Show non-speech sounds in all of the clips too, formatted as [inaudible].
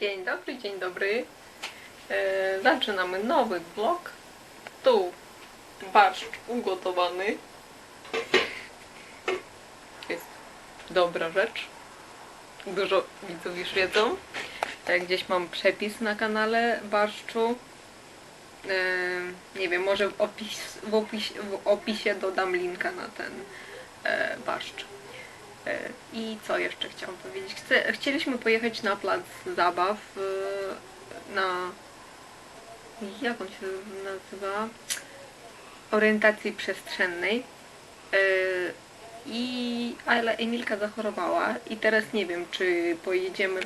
Dzień dobry, dzień dobry. E, zaczynamy nowy vlog. Tu barszcz ugotowany. Jest dobra rzecz. Dużo widzów już wiedzą. E, gdzieś mam przepis na kanale barszczu. E, nie wiem, może w, opis, w, opis, w opisie dodam linka na ten e, barszcz. E, I co jeszcze chciałam powiedzieć? Chcieliśmy pojechać na plac zabaw, e, na... jak on się nazywa? Orientacji przestrzennej. E, I, ale Emilka zachorowała i teraz nie wiem, czy pojedziemy.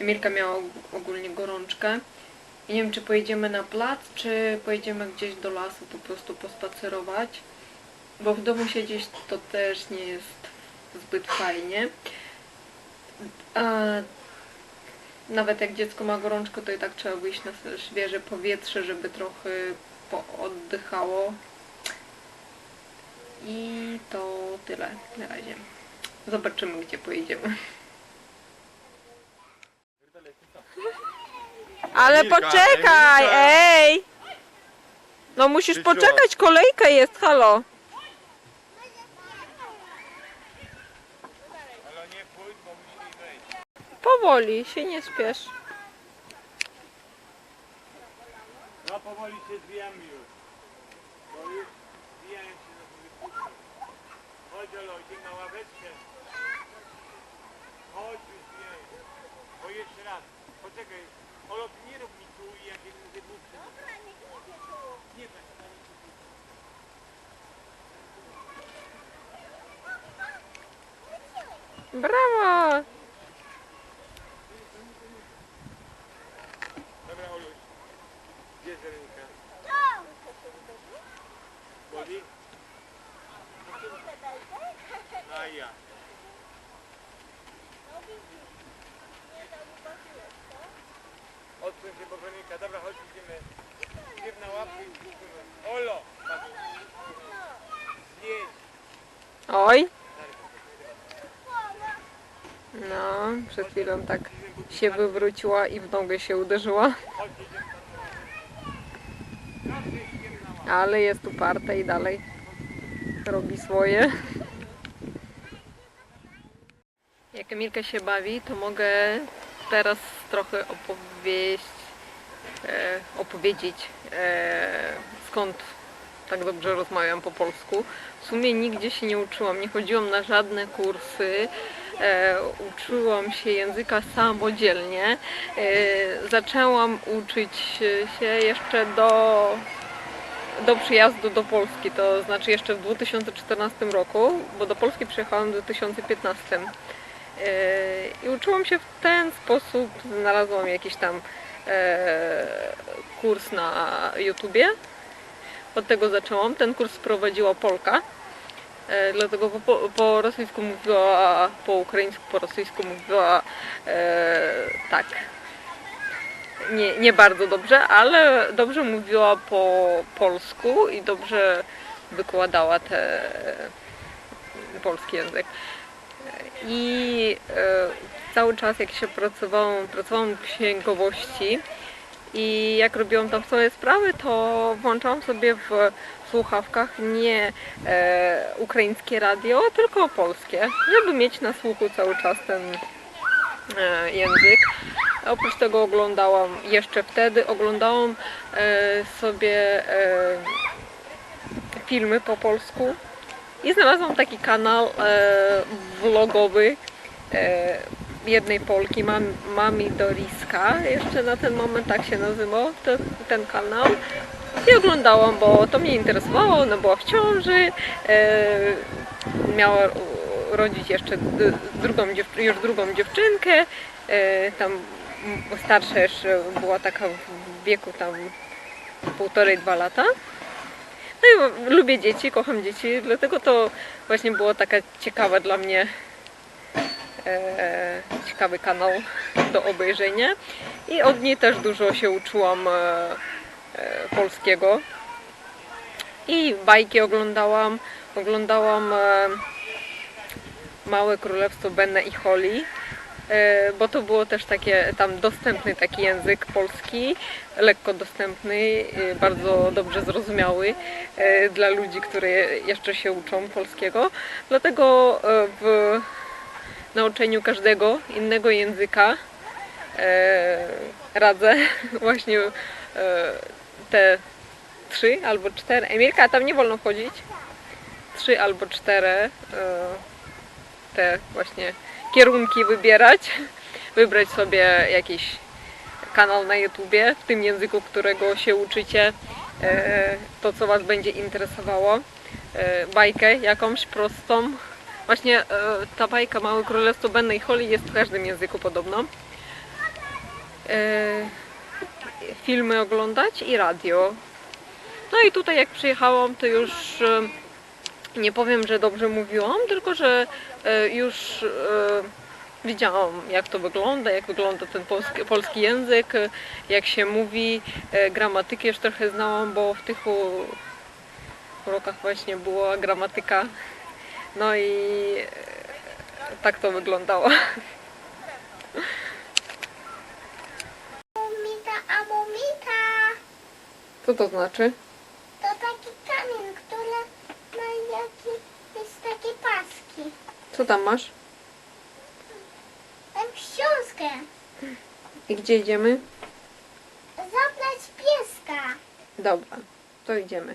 Emilka miała og- ogólnie gorączkę. I nie wiem, czy pojedziemy na plac, czy pojedziemy gdzieś do lasu po prostu pospacerować. Bo w domu siedzieć to też nie jest zbyt fajnie. A nawet jak dziecko ma gorączkę, to i tak trzeba wyjść na świeże powietrze, żeby trochę pooddychało. I to tyle na razie. Zobaczymy, gdzie pojedziemy. Ale Emilka, poczekaj, Emilka. ej! No musisz poczekać, kolejka jest, halo. Bo wejść. Powoli, się nie śpiesz. No powoli się zwijamy już. Bo już zwijają się na sobie Chodź Olojczyk na ławeczkę. Chodź już zwijają. O jeszcze raz. Poczekaj. Olo, ty nie rób mi tu i jak jeden wybuchnie. Dobra, nie klepie tu. Nie będę. Brawo! Dobra Oluś. Gdzie jest ręka? Boli? A ja. Odsuń się Bogonika. Dobra, chodź idziemy. Pierw na łapy i. Olo! patrz. Zjedź. Oj. No, przed chwilą tak się wywróciła i w nogę się uderzyła. Ale jest uparta i dalej robi swoje. Jak Emilka się bawi, to mogę teraz trochę opowieść, e, opowiedzieć e, skąd tak dobrze rozmawiam po polsku. W sumie nigdzie się nie uczyłam, nie chodziłam na żadne kursy. E, uczyłam się języka samodzielnie. E, zaczęłam uczyć się jeszcze do do przyjazdu do Polski, to znaczy jeszcze w 2014 roku, bo do Polski przyjechałam w 2015. Yy, I uczyłam się w ten sposób, znalazłam jakiś tam e, kurs na YouTubie. Od tego zaczęłam. Ten kurs prowadziła Polka. E, dlatego po, po rosyjsku mówiła, po ukraińsku, po rosyjsku mówiła e, tak, nie, nie bardzo dobrze, ale dobrze mówiła po polsku i dobrze wykładała te polski język. I e, cały czas jak się pracowałam, pracowałam w księgowości i jak robiłam tam swoje sprawy, to włączałam sobie w słuchawkach nie e, ukraińskie radio, tylko polskie, żeby mieć na słuchu cały czas ten e, język. Oprócz tego oglądałam jeszcze wtedy, oglądałam e, sobie e, filmy po polsku i znalazłam taki kanał e, vlogowy e, jednej Polki, mam, Mami Doriska, jeszcze na ten moment tak się nazywał ten, ten kanał. I oglądałam, bo to mnie interesowało, ona była w ciąży, e, miała rodzić jeszcze drugą, już drugą dziewczynkę, e, tam starsza jeszcze była taka w wieku tam półtorej, dwa lata. No i lubię dzieci, kocham dzieci, dlatego to właśnie było taka ciekawa dla mnie e, ciekawy kanał do obejrzenia i od niej też dużo się uczyłam e, polskiego i bajki oglądałam, oglądałam e, Małe Królestwo Benne i Holly e, bo to było też takie tam dostępny taki język polski, lekko dostępny, e, bardzo dobrze zrozumiały e, dla ludzi, którzy jeszcze się uczą polskiego. Dlatego e, w nauczeniu każdego innego języka e, radzę [laughs] właśnie e, te trzy albo cztery. Emilka, tam nie wolno chodzić. Trzy albo cztery e, te właśnie kierunki wybierać. [laughs] Wybrać sobie jakiś kanał na YouTubie w tym języku, którego się uczycie, e, to co Was będzie interesowało. E, bajkę jakąś prostą. Właśnie ta bajka Małe Królestwo Bennej Holly jest w każdym języku podobno. Filmy oglądać i radio. No i tutaj jak przyjechałam, to już e, nie powiem, że dobrze mówiłam, tylko że e, już e, widziałam jak to wygląda, jak wygląda ten polski, język, jak się mówi, gramatykę już trochę znałam, bo w tych urokach właśnie była gramatyka. No i tak to wyglądało. Co to znaczy? to taki kamień, który ma jaki, jest takie paski. Co tam masz? Tam książkę. I gdzie idziemy? Zabrać pieska. Dobra, to idziemy.